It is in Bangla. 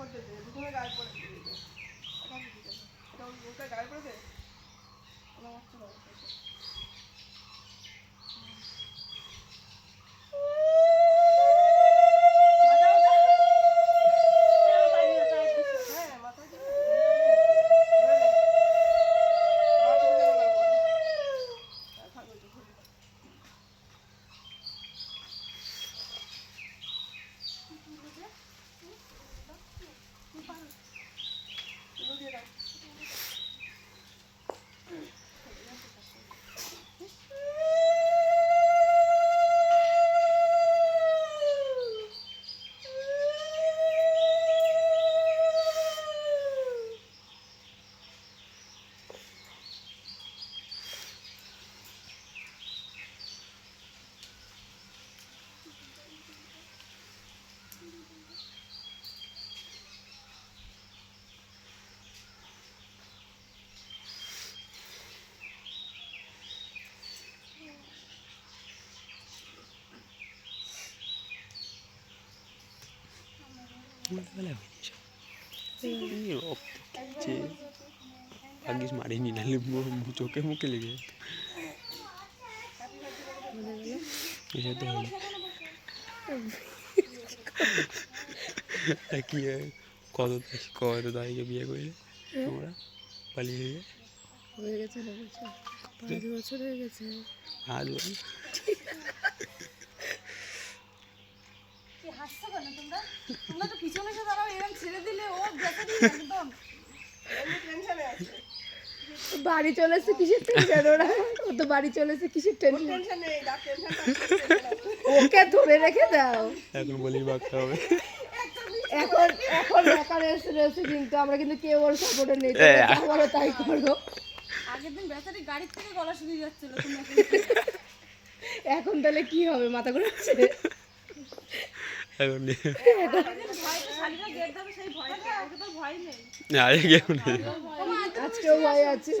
করতে দে দুজনে গায়ে পড়ে দেবে ওটা গায়ে পড়ে দে সব। এই রক্ত খেয়েছে ভাগ্যিস মারিনি নাহলে চোখে মুখে লেগে এটা তো তা কি হয়? কত কত তারিখে বিয়ে করলে তোমরা? পালিয়ে হয়ে গেছে? পাঁচ বছর হয়ে গেছে। কি হাসছো কেন তোমরা? তোমরা তো পিছনে এসে দাঁড়াও এরকম ছেড়ে দিলে ও ব্যাপারই একদম। টেনশনে আছে বাড়ি চলেছে কিসের টেনশন ওরা ও তো বাড়ি চলেছে কিসের টেনশন ওকে ধরে রেখে দাও। এখন বলেই বাঁকতে হবে এখন এখন একা রয়েছে রয়েছে কিন্তু আমরা কিন্তু কেউ ওর সাপোর্টে নেই আমারও তাই করো। আগের দিন ব্যাটারি গাড়ির থেকে গলা শুকিয়ে যাচ্ছিল এখন তাহলে কি হবে? মাথা ঘুরাচ্ছে। এখন নিয়ে- ভয় তো শালিরা গেট দেবে সেই ভয় ওকে তো ভয় নেই আরে কেউ নেই আজকেও ভয় আছে।